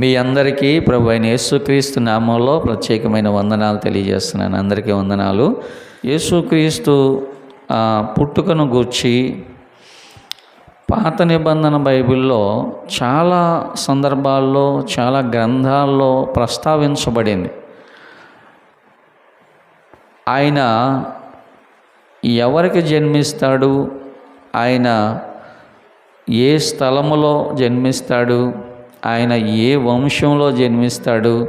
మీ అందరికీ ప్రభు అయిన యేసుక్రీస్తు నామంలో ప్రత్యేకమైన వందనాలు తెలియజేస్తున్నాను. అందరికీ వందనాలు. యేసుక్రీస్తు పుట్టుకను గూర్చి పాత నిబంధన బైబిల్లో చాలా సందర్భాల్లో చాలా గ్రంథాల్లో ప్రస్తావించబడింది. ఆయన ఎవరికి జన్మిస్తాడు? ఆయన ఏ స్థలములో జన్మిస్తాడు? ఆయన ఏ వంశంలో జన్మిస్తాడు?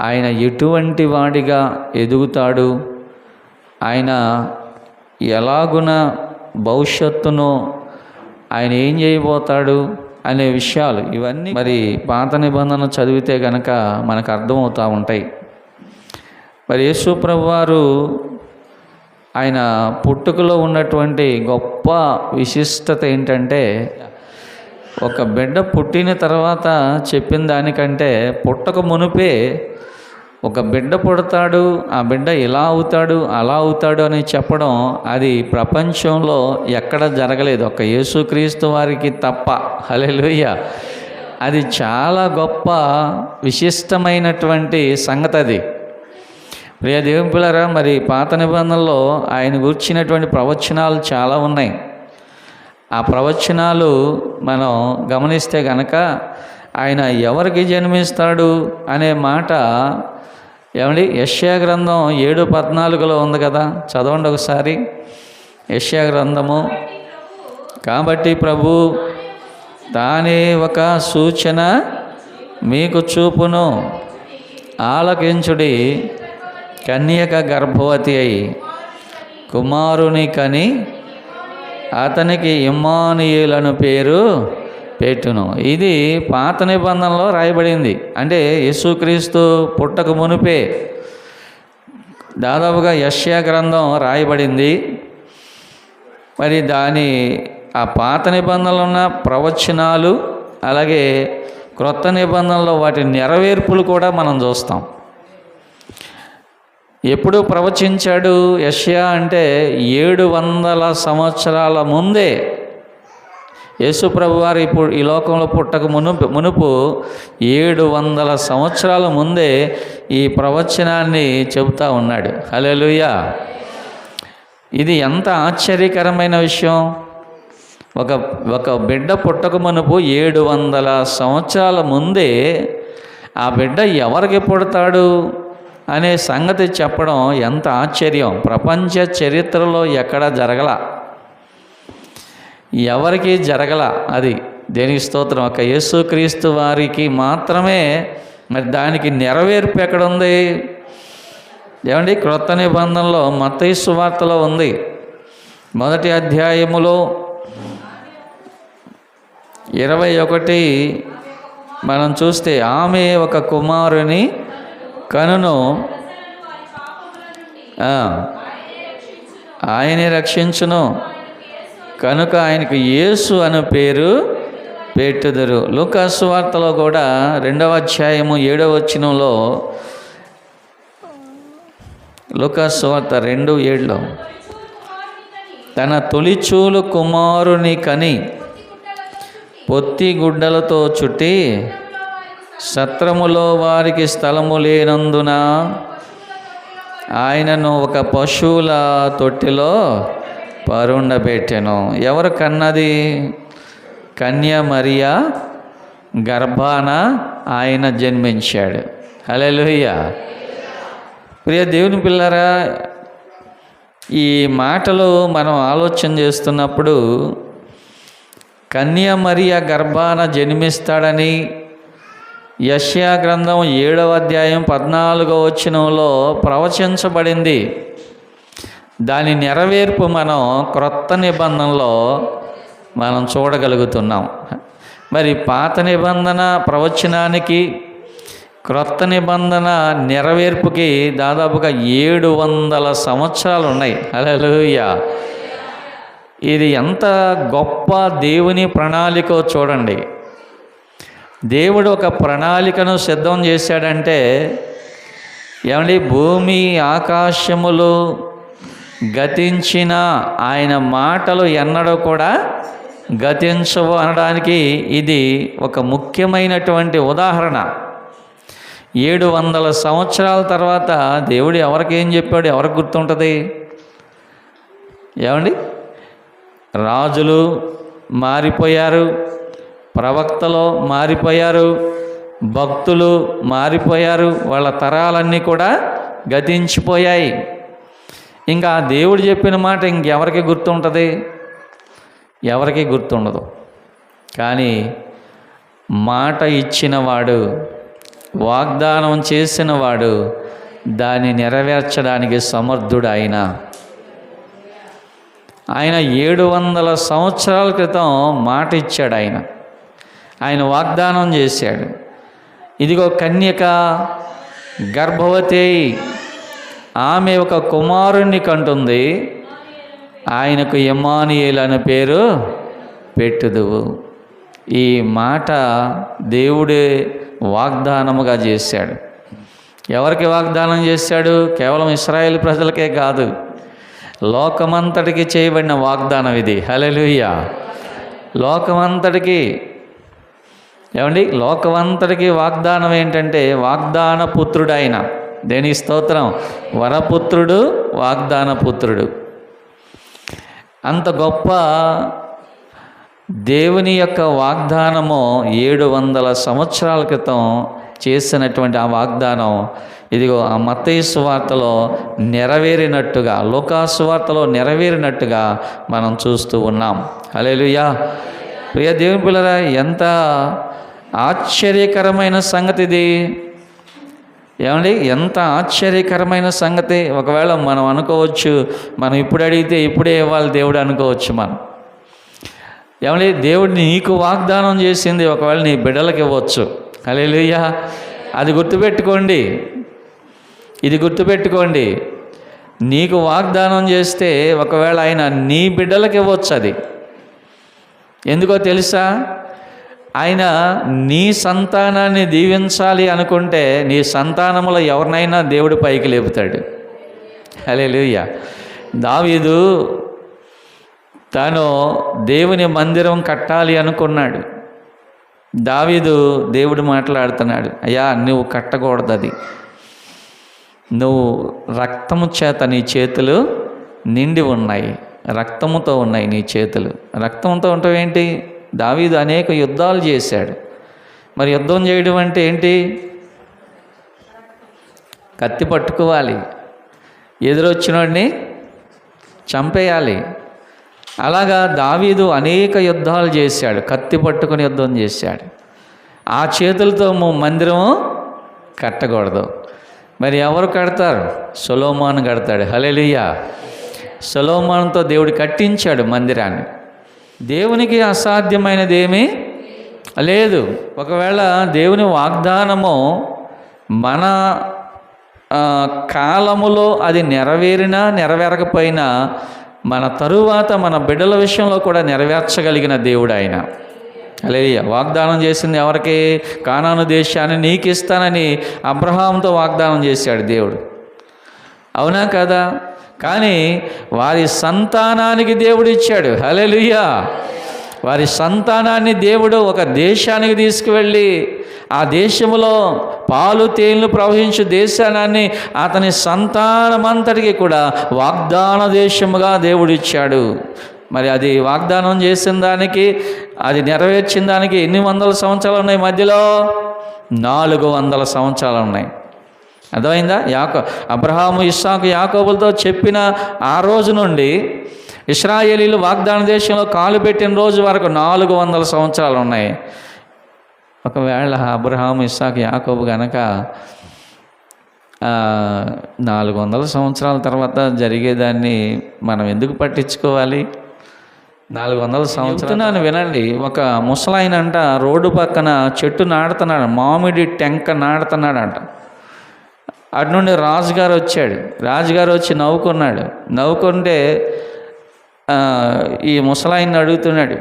ఆయన ఎటువంటి వాడిగా ఎదుగుతాడు? ఆయన ఎలాగున భవిష్యత్తును ఆయన ఏం చేయబోతాడు అనే విషయాలు ఇవన్నీ మరి పాత నిబంధన చదివితే గనక మనకు అర్థమవుతూ ఉంటాయి. మరి యేసుప్రభు వారు ఆయన పుట్టుకలో ఉన్నటువంటి గొప్ప విశిష్టత ఏంటంటే ఒక బిడ్డ పుట్టిన తర్వాత చెప్పిన దానికంటే పుట్టక మునిపే ఒక బిడ్డ పుడతాడు ఆ బిడ్డ ఇలా అవుతాడు అలా అవుతాడు అని చెప్పడం అది ప్రపంచంలో ఎక్కడ జరగలేదు. ఒక యేసుక్రీస్తు వారికి తప్ప. హల్లెలూయా. అది చాలా గొప్ప విశిష్టమైనటువంటి సంగతి అది. ప్రియ దేవుని మరి పాత నిబంధనలో ఆయన గుర్చినటువంటి ప్రవచనాలు చాలా ఉన్నాయి. ఆ ప్రవచనాలు మనం గమనిస్తే గనక ఆయన ఎవరికి జన్మిస్తాడు అనే మాట ఏమండి? యష్యా గ్రంథం ఏడు పద్నాలుగులో ఉంది కదా? చదవండి ఒకసారి. యష్యా గ్రంథము. కాబట్టి ప్రభు దాని ఒక సూచన మీకు చూపును. ఆలకించుడి కన్యక గర్భవతి అయి కుమారుని కని అతనికి ఇమ్మానుయేలను పేరు పెట్టును ఇది పాత నిబంధనలో రాయబడింది. అంటే యేసుక్రీస్తు పుట్టక మునిపే దాదాపుగా యష్యా గ్రంథం రాయబడింది. మరి దాని ఆ పాత నిబంధనలు ఉన్న ప్రవచనాలు అలాగే క్రొత్త నిబంధనలో వాటి నెరవేర్పులు కూడా మనం చూస్తాం. ఎప్పుడు ప్రవచించాడు యష్యా అంటే ఏడు వందల సంవత్సరాల ముందే. యేసుప్రభు వారు ఇప్పుడు ఈ లోకంలో పుట్టక మునుపు మునుపు ఏడు వందల సంవత్సరాల ముందే ఈ ప్రవచనాన్ని చెబుతా ఉన్నాడు. హల్లెలూయా. ఇది ఎంత ఆశ్చర్యకరమైన విషయం. ఒక ఒక బిడ్డ పుట్టక మునుపు ఏడు వందల సంవత్సరాల ముందే ఆ బిడ్డ ఎవరికి పుడతాడు? అనే సంగతి చెప్పడం ఎంత ఆశ్చర్యం. ప్రపంచ చరిత్రలో ఎక్కడా జరగల? ఎవరికి జరగల? అది దేనికి స్తోత్రం? ఒక యేసుక్రీస్తు వారికి మాత్రమే మరి దానికి నెరవేర్పు ఎక్కడుంది ఏమండి? క్రొత్త నిబంధనలో మత్తయి సువార్తలో ఉంది. మొదటి అధ్యాయములో ఇరవై ఒకటి మనం చూస్తే ఆమె ఒక కుమారుని కనును. ఆయనే రక్షించును. కనుక ఆయనకు యేసు అను పేరు పెట్టుదురు. లూకాసు వార్తలో కూడా రెండవ అధ్యాయము ఏడవ వచ్చినంలో లూకాసు వార్త రెండు ఏడులో తన తొలిచూలు కుమారుని కని పొత్తి గుడ్డలతో చుట్టి సత్రములో వారికి స్థలము లేనందున ఆయనను ఒక పశువుల తొట్టిలో పరుండబెట్టెను. ఎవరు కన్నది? కన్య మరియా? గర్భాన ఆయన జన్మించాడు. హల్లెలూయా. ప్రియ దేవుని పిల్లరా ఈ మాటలు మనం ఆలోచన చేస్తున్నప్పుడు కన్య మరియ గర్భాన జన్మిస్తాడని యష్యా గ్రంథం ఏడవ అధ్యాయం పద్నాలుగో వచనంలో ప్రవచించబడింది. దాని నెరవేర్పు మనం క్రొత్త నిబంధనలో మనం చూడగలుగుతున్నాం. మరి పాత నిబంధన ప్రవచనానికి క్రొత్త నిబంధన నెరవేర్పుకి దాదాపుగా ఏడు వందల సంవత్సరాలు ఉన్నాయి. హల్లెలూయా! ఇది ఎంత గొప్ప దేవుని ప్రణాళికో చూడండి. దేవుడు ఒక ప్రణాళికను సిద్ధం చేశాడంటే ఏమండి భూమి ఆకాశములు గతించిన ఆయన మాటలు ఎన్నడూ కూడా గతించవు అనడానికి ఇది ఒక ముఖ్యమైనటువంటి ఉదాహరణ. ఏడు వందల సంవత్సరాల తర్వాత దేవుడు ఎవరికేం చెప్పాడు? ఎవరికి గుర్తుంటుంది? ఏమండి? రాజులు మారిపోయారు. ప్రవక్తలు మారిపోయారు భక్తులు మారిపోయారు వాళ్ళ తరాలన్నీ కూడా గతించిపోయాయి. ఇంకా దేవుడు చెప్పిన మాట ఇంకెవరికి గుర్తుంటుంది? ఎవరికి గుర్తుండదు. కానీ మాట ఇచ్చినవాడు వాగ్దానం చేసినవాడు దాన్ని నెరవేర్చడానికి సమర్థుడు ఆయన ఆయన ఏడు వందల సంవత్సరాల క్రితం మాట ఇచ్చాడు ఆయన. ఆయన వాగ్దానం చేశాడు. ఇదిగో కన్యక గర్భవతి ఆమె ఒక కుమారుణ్ణి కంటుంది. ఆయనకు ఎమానియేల్ అనే పేరు పెట్టుదువు. ఈ మాట దేవుడే వాగ్దానముగా చేశాడు. ఎవరికి వాగ్దానం చేశాడు? కేవలం ఇస్రాయేల్ ప్రజలకే కాదు. లోకమంతటికి చేయబడిన వాగ్దానం ఇది. హలెలుయ్య లోకమంతటికి ఏమండి? లోకమంతటికి వాగ్దానం ఏంటంటే వాగ్దాన పుత్రుడు ఆయన దేని స్తోత్రం? వరపుత్రుడు వాగ్దాన పుత్రుడు అంత గొప్ప దేవుని యొక్క వాగ్దానము ఏడు వందల సంవత్సరాల క్రితం చేసినటువంటి ఆ వాగ్దానం ఇదిగో ఆ మత్తయి వార్తలో నెరవేరినట్టుగా లోకా వార్తలో నెరవేరినట్టుగా మనం చూస్తూ ఉన్నాం. అలేలుయా ప్రియ దేవుని పిల్లరా ఎంత ఆశ్చర్యకరమైన సంగతి ఇది ఏమండి? ఎంత ఆశ్చర్యకరమైన సంగతి? ఒకవేళ మనం అనుకోవచ్చు మనం ఇప్పుడు అడిగితే ఇప్పుడే ఇవ్వాలి దేవుడు అనుకోవచ్చు మనం. ఏమండి? దేవుడు నీకు వాగ్దానం చేసింది ఒకవేళ నీ బిడ్డలకి ఇవ్వచ్చు. అలేలుయ్యా అది గుర్తుపెట్టుకోండి. ఇది గుర్తుపెట్టుకోండి. నీకు వాగ్దానం చేస్తే ఒకవేళ ఆయన నీ బిడ్డలకి ఇవ్వచ్చు అది. ఎందుకో తెలుసా? ఆయన నీ సంతానాన్ని దీవించాలి అనుకుంటే నీ సంతానములో ఎవరినైనా దేవుడు పైకి లేపుతాడు. హలే దావీదు తాను దేవుని మందిరం కట్టాలి అనుకున్నాడు. దావీదు దేవుడు మాట్లాడుతున్నాడు అయ్యా నువ్వు కట్టకూడదు అది. నువ్వు రక్తము చేత నీ చేతులు నిండి ఉన్నాయి రక్తముతో ఉన్నాయి నీ చేతులు. రక్తంతో ఉంటావు ఏంటి దావీదు అనేక యుద్ధాలు చేశాడు. మరి యుద్ధం చేయడం అంటే ఏంటి? కత్తి పట్టుకోవాలి. ఎదురొచ్చినోడిని చంపేయాలి. అలాగా దావీదు అనేక యుద్ధాలు చేశాడు. కత్తి పట్టుకుని యుద్ధం చేశాడు. ఆ చేతులతో ము- మందిరము కట్టకూడదు. మరి ఎవరు కడతారు? సొలోమాన్ కడతాడు. హలెలియా సొలోమాన్తో దేవుడు కట్టించాడు మందిరాన్ని. దేవునికి అసాధ్యమైనదేమీ లేదు. ఒకవేళ దేవుని వాగ్దానము మన కాలములో అది నెరవేరినా నెరవేరకపోయినా మన తరువాత మన బిడ్డల విషయంలో కూడా నెరవేర్చగలిగిన దేవుడు ఆయన అలేయ వాగ్దానం చేసింది ఎవరికి? కానాను దేశాన్ని నీకు ఇస్తానని అబ్రహాంతో వాగ్దానం చేశాడు దేవుడు. అవునా కదా? కానీ వారి సంతానానికి దేవుడు ఇచ్చాడు. హలెలుయ్యా వారి సంతానాన్ని దేవుడు ఒక దేశానికి తీసుకువెళ్ళి ఆ దేశంలో పాలు తేళ్ళు ప్రవహించు దేశాన్ని అతని సంతానమంతటికి కూడా వాగ్దాన దేశముగా దేవుడిచ్చాడు మరి అది వాగ్దానం చేసిన దానికి అది నెరవేర్చిన దానికి ఎన్ని వందల సంవత్సరాలు ఉన్నాయి మధ్యలో? నాలుగు వందల సంవత్సరాలు ఉన్నాయి. అర్థమైందా? యాకో అబ్రహాము ఇస్సాకు యాకోబులతో చెప్పిన ఆ రోజు నుండి ఇస్రాయేలీలు వాగ్దాన దేశంలో కాలు పెట్టిన రోజు వరకు నాలుగు వందల సంవత్సరాలు ఉన్నాయి. ఒకవేళ అబ్రహాము ఇస్సాకు యాకోబు గనక నాలుగు వందల సంవత్సరాల తర్వాత జరిగేదాన్ని మనం ఎందుకు పట్టించుకోవాలి? నాలుగు వందల సంవత్సరాలు. వినండి. ఒక ముసలాయన అంట రోడ్డు పక్కన చెట్టు నాడుతున్నాడు మామిడి టెంక నాడుతున్నాడంట అటు నుండి రాజుగారు వచ్చాడు. రాజుగారు వచ్చి నవ్వుకున్నాడు. నవ్వుకుంటే ఈ ముసలాయిని అడుగుతున్నాడు.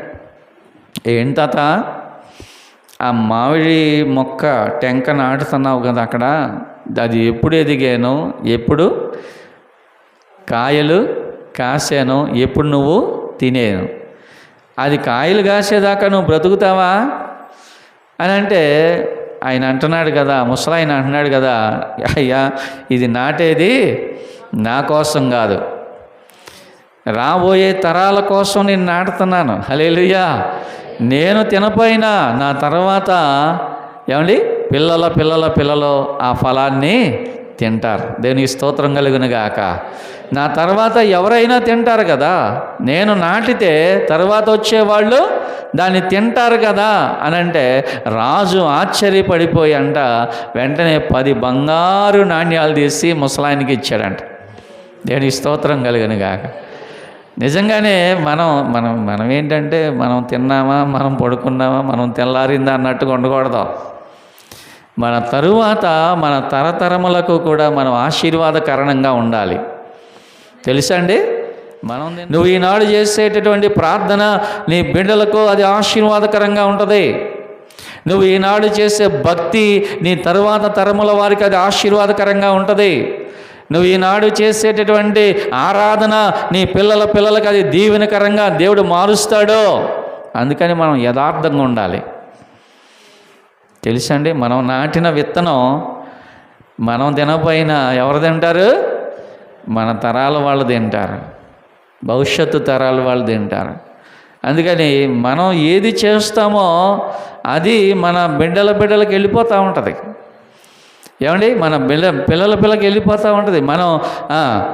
ఏంటి తాత ఆ మామిడి మొక్క టెంక నాటుతున్నావు కదా అక్కడ. అది ఎప్పుడు ఎదిగాను? ఎప్పుడు? కాయలు కాసాను. ఎప్పుడు నువ్వు తినేను? అది కాయలు కాసేదాకా నువ్వు బ్రతుకుతావా? అని అంటే ఆయన అంటున్నాడు కదా ముసలాయన అంటున్నాడు కదా అయ్యా ఇది నాటేది నా కోసం కాదు. రాబోయే తరాల కోసం నేను నాటుతున్నాను. హలేలుయ్యా నేను తినపోయినా నా తర్వాత ఏమండి? పిల్లల పిల్లల పిల్లలు ఆ ఫలాన్ని తింటారు. దేవునికి స్తోత్రం కలుగునుగాక నా తర్వాత ఎవరైనా తింటారు కదా నేను నాటితే తర్వాత వచ్చేవాళ్ళు దాన్ని తింటారు కదా అని అంటే రాజు ఆశ్చర్యపడిపోయి అంట వెంటనే పది బంగారు నాణ్యాలు తీసి ముసలాయనికి ఇచ్చాడంట. దేవునికి స్తోత్రం కలుగునుగాక నిజంగానే మనం మనం మనం ఏంటంటే మనం తిన్నామా మనం పడుకున్నామా మనం తెల్లారిందా అన్నట్టుగా ఉండకూడదు. మన తరువాత మన తరతరములకు కూడా మనం ఆశీర్వాదకరణంగా ఉండాలి. తెలుసా అండి మనం నువ్వు ఈనాడు చేసేటటువంటి ప్రార్థన నీ బిడ్డలకు అది ఆశీర్వాదకరంగా ఉంటుంది. నువ్వు ఈనాడు చేసే భక్తి నీ తరువాత తరముల వారికి అది ఆశీర్వాదకరంగా ఉంటుంది. నువ్వు ఈనాడు చేసేటటువంటి ఆరాధన నీ పిల్లల పిల్లలకు అది దీవెనకరంగా దేవుడు మారుస్తాడో. అందుకని మనం యథార్థంగా ఉండాలి. తెలుసండి మనం నాటిన విత్తనం మనం తినపోయినా ఎవరు తింటారు? మన తరాల వాళ్ళు తింటారు. భవిష్యత్తు తరాల వాళ్ళు తింటారు. అందుకని మనం ఏది చేస్తామో అది మన బిడ్డల బిడ్డలకు వెళ్ళిపోతూ ఉంటుంది. ఏమండి? మన బిడ్డ పిల్లల పిల్లకి వెళ్ళిపోతూ ఉంటుంది. మనం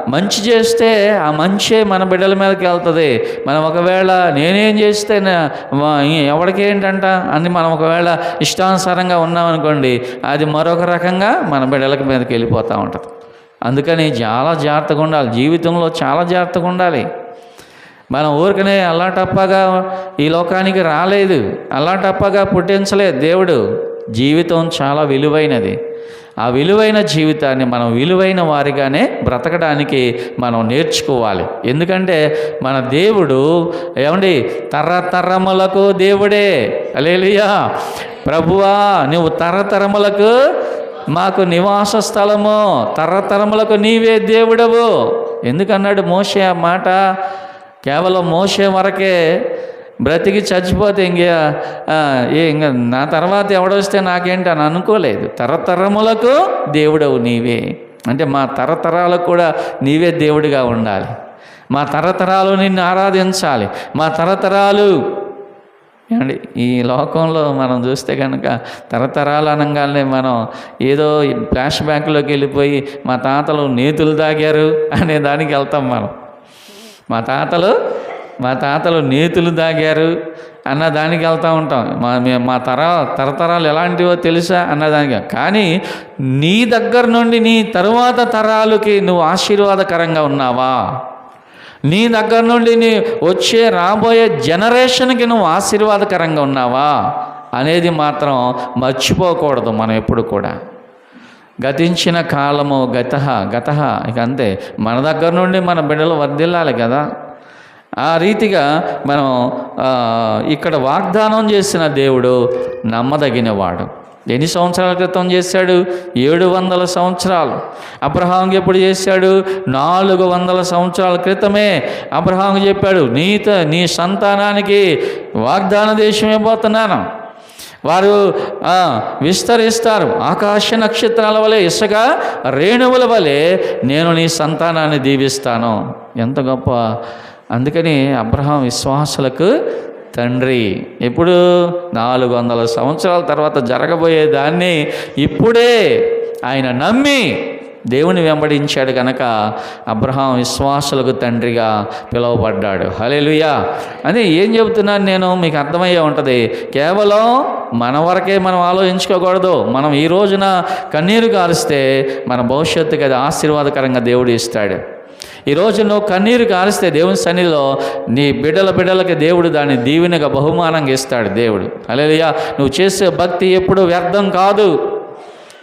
మంచి చేస్తే ఆ మంచే మన బిడ్డల మీదకి వెళ్తుంది. మనం ఒకవేళ నేనేం చేస్తే నా- ఎవరికి ఏంటంట? అని మనం ఒకవేళ ఇష్టానుసారంగా ఉన్నామనుకోండి అది మరొక రకంగా మన బిడ్డలకి మీదకి వెళ్ళిపోతూ ఉంటుంది. అందుకని చాలా జాగ్రత్తగా ఉండాలి. జీవితంలో చాలా జాగ్రత్తగా ఉండాలి. మనం ఊరికనే అల్లాటప్పగా ఈ లోకానికి రాలేదు. అల్లాటప్పగా పుట్టించలేదు దేవుడు. జీవితం చాలా విలువైనది. ఆ విలువైన జీవితాన్ని మనం విలువైన వారిగానే బ్రతకడానికి మనం నేర్చుకోవాలి. ఎందుకంటే మన దేవుడు ఏమండి? తరతరములకు దేవుడే. అలేలియా ప్రభువా నువ్వు తరతరములకు మాకు నివాస స్థలము. తరతరములకు నీవే దేవుడవు. ఎందుకన్నాడు మోసే ఆ మాట? కేవలం మోసే వరకే బ్రతికి చచ్చిపోతే ఇంకా ఏ ఇంక నా తర్వాత ఎవడొస్తే నాకేంటి అని అనుకోలేదు. తరతరములకు దేవుడవు నీవే. అంటే మా తరతరాలకు కూడా నీవే దేవుడిగా ఉండాలి. మా తరతరాలు నిన్ను ఆరాధించాలి. మా తరతరాలు ఏమండి ఈ లోకంలో మనం చూస్తే కనుక తరతరాలు అనగానే మనం ఏదో ఫ్లాష్ బ్యాక్లోకి వెళ్ళిపోయి మా తాతలు నేతులు తాగారు అనే దానికి వెళ్తాం మనం. మా తాతలు మా తాతలు నేతులు తాగారు అన్న దానికి వెళ్తూ ఉంటాం. మా మా తర తరతరాలు ఎలాంటివో తెలుసా అన్నదానికి కానీ నీ దగ్గర నుండి నీ తరువాత తరాలకి నువ్వు ఆశీర్వాదకరంగా ఉన్నావా? నీ దగ్గర నుండి నీ వచ్చే రాబోయే జనరేషన్కి నువ్వు ఆశీర్వాదకరంగా ఉన్నావా? అనేది మాత్రం మర్చిపోకూడదు మనం ఎప్పుడు కూడా. గతించిన కాలము గత గత ఇక అంతే. మన దగ్గర నుండి మన బిడ్డలు వర్ధిల్లాలి కదా. ఆ రీతిగా మనం ఇక్కడ వాగ్దానం చేసిన దేవుడు నమ్మదగినవాడు. ఎన్ని సంవత్సరాల క్రితం చేశాడు? ఏడు వందల సంవత్సరాలు. అబ్రహాంకి ఎప్పుడు చేశాడు? నాలుగు వందల సంవత్సరాల క్రితమే అబ్రహాం చెప్పాడు నీత నీ సంతానానికి వాగ్దాన దేశం ఇవ్వబోతున్నాను వారు విస్తరిస్తారు ఆకాశ నక్షత్రాల వలె ఇసుక రేణువుల వలె నేను నీ సంతానాన్ని దీవిస్తాను. ఎంత గొప్ప అందుకని అబ్రహాం విశ్వాసులకు తండ్రి. ఎప్పుడు? నాలుగు వందల సంవత్సరాల తర్వాత జరగబోయే దాన్ని ఇప్పుడే ఆయన నమ్మి దేవుని వెంబడించాడు కనుక అబ్రహాం విశ్వాసులకు తండ్రిగా పిలువబడ్డాడు. హలేలుయా అని ఏం చెబుతున్నాను నేను? మీకు అర్థమయ్యే ఉంటుంది. కేవలం మన వరకే మనం ఆలోచించుకోకూడదు. మనం ఈ రోజున కన్నీరు కారిస్తే మన భవిష్యత్తుకి అది ఆశీర్వాదకరంగా దేవుడు ఇస్తాడు. ఈరోజు నువ్వు కన్నీరు కారిస్తే దేవుని సన్నిధిలో నీ బిడ్డల బిడ్డలకి దేవుడు దాన్ని దీవెనగా బహుమానంగా ఇస్తాడు దేవుడు. అలేలుయా నువ్వు చేసే భక్తి ఎప్పుడు వ్యర్థం కాదు.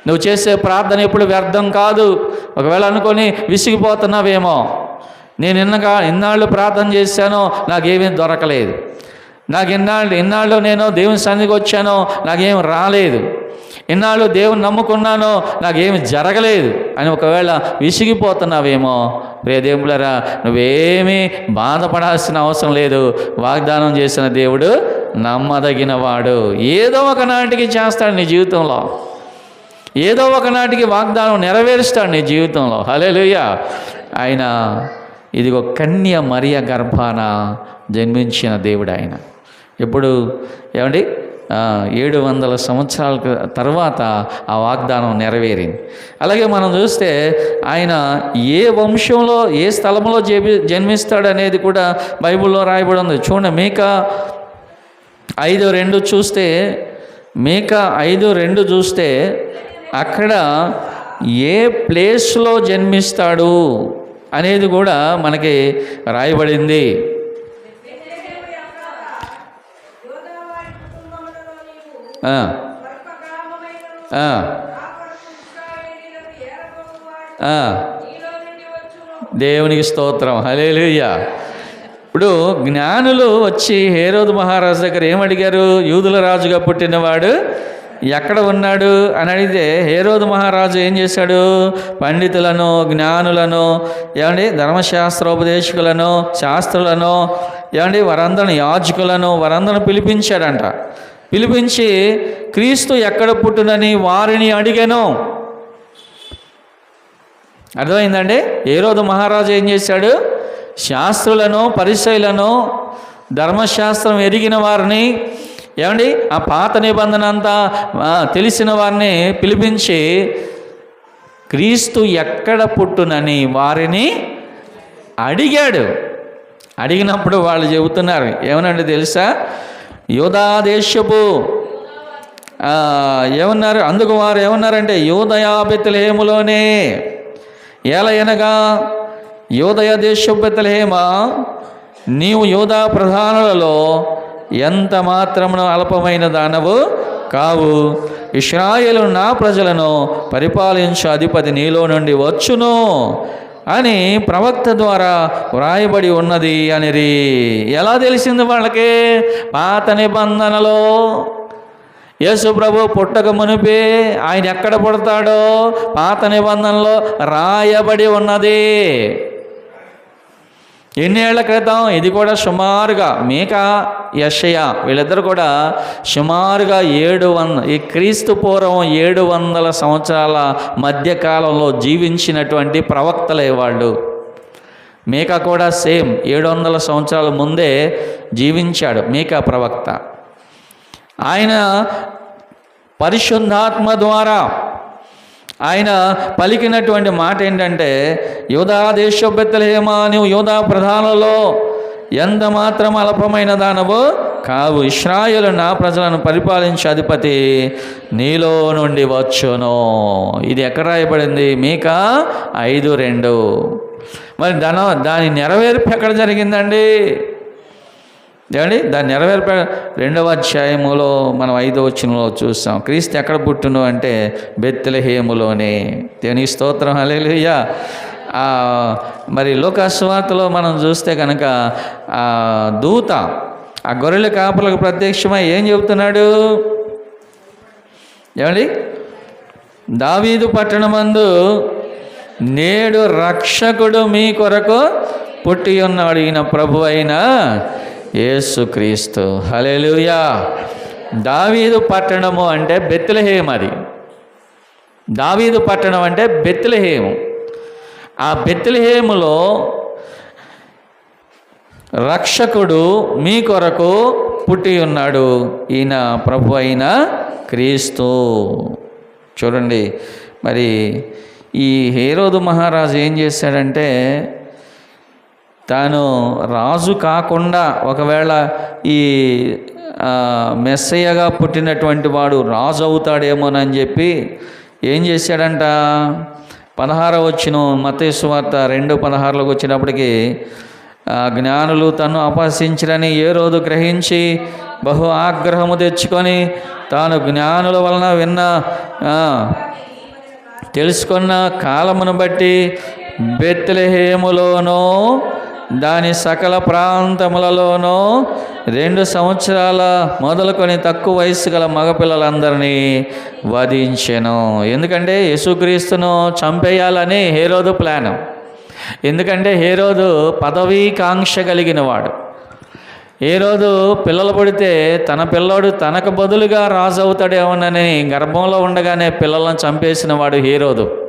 నువ్వు చేసే ప్రార్థన ఎప్పుడు వ్యర్థం కాదు. ఒకవేళ అనుకొని విసిగిపోతున్నావేమో. నేను ఇన్నగా ఇన్నాళ్ళు ప్రార్థన చేశానో నాకేమీ దొరకలేదు. నాకు ఇన్నాళ్ళు ఇన్నాళ్ళు నేను దేవుని సన్నిధికి వచ్చానో నాకేం రాలేదు. ఇన్నాళ్ళు దేవుని నమ్ముకున్నానో నాకేమి జరగలేదు. అని ఒకవేళ విసిగిపోతున్నావేమో ప్రియదేవులరా నువ్వేమీ బాధపడాల్సిన అవసరం లేదు. వాగ్దానం చేసిన దేవుడు నమ్మదగినవాడు. ఏదో ఒకనాటికి చేస్తాడు నీ జీవితంలో. ఏదో ఒకనాటికి వాగ్దానం నెరవేరుస్తాడు నీ జీవితంలో. హలేలుయ్య ఆయన ఇదిగో కన్య మరియ గర్భాన జన్మించిన దేవుడు ఆయన. ఎప్పుడు ఏమండి? ఏడు వందల సంవత్సరాల తర్వాత ఆ వాగ్దానం నెరవేరింది. అలాగే మనం చూస్తే ఆయన ఏ వంశంలో ఏ స్థలంలో జన్మి జన్మిస్తాడు అనేది కూడా బైబిల్లో రాయబడి ఉంది. చూడండి మేక ఐదు రెండు చూస్తే మేక ఐదు రెండు చూస్తే అక్కడ ఏ ప్లేస్లో జన్మిస్తాడు అనేది కూడా మనకి రాయబడింది. దేవునికి స్తోత్రం. హలేలుయ్యా ఇప్పుడు జ్ఞానులు వచ్చి హేరోదు మహారాజు దగ్గర ఏమడిగారు? యూదుల రాజుగా పుట్టినవాడు ఎక్కడ ఉన్నాడు? అని అడిగితే హేరోదు మహారాజు ఏం చేశాడు? పండితులను జ్ఞానులను ఏమండి ధర్మశాస్త్రోపదేశకులను శాస్త్రులను ఏమండి వారందరిని యాజకులను వారందరిని పిలిపించాడంట. పిలిపించి క్రీస్తు ఎక్కడ పుట్టునని వారిని అడిగాను. అర్థమైందండి? ఏ రోజు మహారాజు ఏం చేశాడు? శాస్త్రులను పరిశైలను ధర్మశాస్త్రం ఎరిగిన వారిని ఏమండి? ఆ పాత నిబంధన అంతా తెలిసిన వారిని పిలిపించి క్రీస్తు ఎక్కడ పుట్టునని వారిని అడిగాడు. అడిగినప్పుడు వాళ్ళు చెబుతున్నారు. ఏమనండి తెలుసా? యోధాదేశపు ఏమన్నారు? అందుకు వారు ఏమన్నారంటే యోదయా బెత్తలేములోనే ఏలయనగా యోదయ దేశోపతలేమ నీవు యోధా ప్రధానులలో ఎంత మాత్రమున అల్పమైన దానవు కావు? ఇష్రాయలు నా ప్రజలను పరిపాలించు అధిపతి నీలో నుండి వచ్చును. అని ప్రవక్త ద్వారా వ్రాయబడి ఉన్నది అనిది ఎలా తెలిసింది వాళ్ళకి? పాత నిబంధనలో యేసు ప్రభు పుట్టక మునిపే ఆయన ఎక్కడ పుడతాడో పాత నిబంధనలో రాయబడి ఉన్నది. ఎన్నేళ్ళ క్రితం ఇది కూడా సుమారుగా మేక యషయ వీళ్ళిద్దరు కూడా సుమారుగా ఏడు వంద ఈ క్రీస్తు పూర్వం ఏడు వందల సంవత్సరాల మధ్యకాలంలో జీవించినటువంటి ప్రవక్తలే వాళ్ళు. మేక కూడా సేమ్ ఏడు వందల సంవత్సరాల ముందే జీవించాడు మేకా ప్రవక్త. ఆయన పరిశుద్ధాత్మ ద్వారా ఆయన పలికినటువంటి మాట ఏంటంటే యోధా దేశోబెత్తలేమా నువ్వు యోధా ప్రధానంలో ఎంత మాత్రం అల్పమైన దానవో కావు. ఇస్రాయలు నా ప్రజలను పరిపాలించే అధిపతి నీలో నుండి వచ్చును. ఇది ఎక్కడ రాయబడింది? మీక ఐదు రెండు. మరి దాని దాని నెరవేర్పు ఎక్కడ జరిగిందండి? ఏమండి? దాని నెరవేర్ప రెండవ అధ్యాయములో మనం ఐదో వచనంలో చూస్తాం. క్రీస్తు ఎక్కడ పుట్టును అంటే బెత్తలహేములోనే దేని స్తోత్రం అలేలుయ్యా మరి లోకస్వార్తలో మనం చూస్తే కనుక దూత ఆ గొర్రెల కాపులకు ప్రత్యక్షమై ఏం చెబుతున్నాడు? ఏమండి? దావీదు పట్టణమందు నేడు రక్షకుడు మీ కొరకు పుట్టి ఉన్నాడు. ఈయన ప్రభు అయినా యేసుక్రీస్తు హలెలుయా దావీదు పట్టణము అంటే బెత్లహేం అది. దావీదు పట్టణం అంటే బెత్లహేము. ఆ బెత్తులహేములో రక్షకుడు మీ కొరకు పుట్టి ఉన్నాడు. ఈయన ప్రభు అయిన క్రీస్తు. చూడండి. మరి ఈ హేరోదు మహారాజు ఏం చేశాడంటే తాను రాజు కాకుండా ఒకవేళ ఈ మెస్సయ్యగా పుట్టినటువంటి వాడు రాజు అవుతాడేమోనని చెప్పి ఏం చేశాడంట? పదహార వచ్చిన మతేసు రెండు పదహారులోకి వచ్చినప్పటికీ ఆ, జ్ఞానులు తను అపహసించరని ఏ రోజు గ్రహించి బహు ఆగ్రహము తెచ్చుకొని తాను జ్ఞానుల వలన విన్న తెలుసుకున్న కాలమును బట్టి బెత్తలహేములోనో దాని సకల ప్రాంతములలోనూ రెండు సంవత్సరాల మొదలుకొని తక్కువ వయసు గల మగపిల్లలందరినీ వధించెను. ఎందుకంటే యేసుక్రీస్తును చంపేయాలని హేరోదు ప్లాన్. ఎందుకంటే హేరోదు పదవీకాంక్ష కలిగిన వాడు ఏ రోజు పిల్లలు పుడితే తన పిల్లోడు తనకు బదులుగా రాజు అవుతాడేమోనని గర్భంలో ఉండగానే పిల్లలను చంపేసిన వాడు హీరోదు.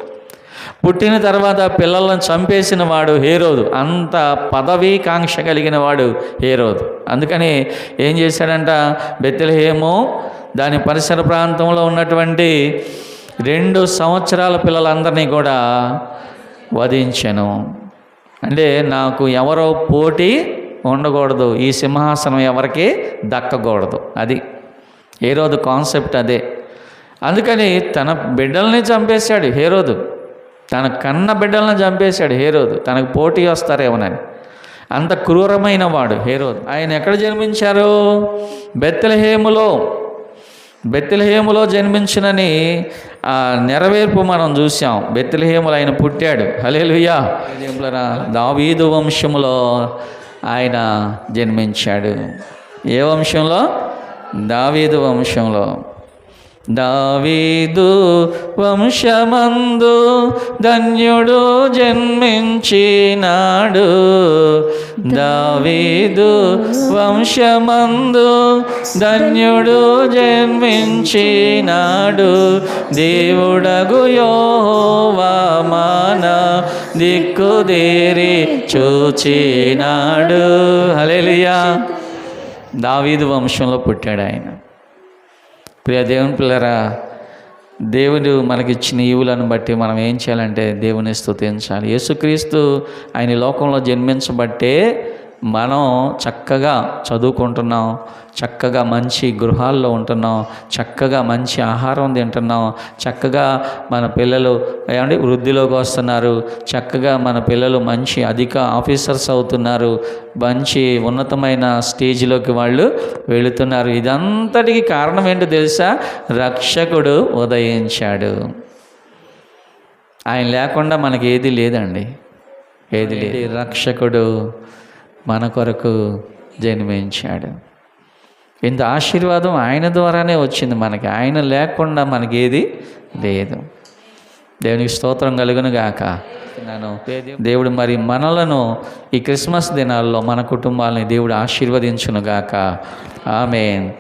పుట్టిన తర్వాత పిల్లలను చంపేసిన వాడు హేరోదు. అంత పదవీ కాంక్ష కలిగిన వాడు హేరోదు. అందుకని ఏం చేశాడంట? బెత్తెలహేము దాని పరిసర ప్రాంతంలో ఉన్నటువంటి రెండు సంవత్సరాల పిల్లలందరినీ కూడా వధించను. అంటే నాకు ఎవరో పోటీ ఉండకూడదు. ఈ సింహాసనం ఎవరికి దక్కకూడదు. అది ఏ రోజు కాన్సెప్ట్ అదే. అందుకని తన బిడ్డల్ని చంపేశాడు హేరోదు. తన కన్న బిడ్డలను చంపేశాడు హేరోదు. తనకు పోటీ వస్తారేమోనని. అంత క్రూరమైన వాడు హేరోదు. ఆయన ఎక్కడ జన్మించారు? బెత్తలహేములో బెత్తలహేములో జన్మించినని ఆ నెరవేర్పు మనం చూసాం బెత్తలహేములు ఆయన పుట్టాడు. హలేలుయా దావీదు వంశములో ఆయన జన్మించాడు. ఏ వంశంలో? దావీదు వంశంలో. దావీదు వంశమందు ధన్యుడు జన్మించినాడు. దావీదు వంశమందు ధన్యుడు జన్మించినాడు. దేవుడగు యోవా దిక్కుదేరి చూచినాడు. హలెలియా దావీదు వంశంలో పుట్టాడు ఆయన. ప్రియ దేవుని పిల్లరా దేవుడు మనకిచ్చిన ఈవులను బట్టి మనం ఏం చేయాలంటే దేవుని స్థుతించాలి. యేసుక్రీస్తు ఆయన లోకంలో జన్మించబట్టే మనం చక్కగా చదువుకుంటున్నాం చక్కగా మంచి గృహాల్లో ఉంటున్నాం చక్కగా మంచి ఆహారం తింటున్నాం చక్కగా మన పిల్లలు ఏమంటే వృద్ధిలోకి వస్తున్నారు చక్కగా మన పిల్లలు మంచి అధిక ఆఫీసర్స్ అవుతున్నారు మంచి ఉన్నతమైన స్టేజ్లోకి వాళ్ళు వెళుతున్నారు. ఇదంతటికి కారణం ఏంటో తెలుసా? రక్షకుడు ఉదయించాడు. ఆయన లేకుండా మనకి ఏది లేదండి. ఏది లేదు. రక్షకుడు మన కొరకు జన్మించాడు. ఇంత ఆశీర్వాదం ఆయన ద్వారానే వచ్చింది మనకి. ఆయన లేకుండా మనకి ఏది లేదు. దేవునికి స్తోత్రం కలుగును గాక. నేను దేవుడు మరి మనలను ఈ క్రిస్మస్ దినాల్లో మన కుటుంబాలని దేవుడు ఆశీర్వదించును గాక. ఆమె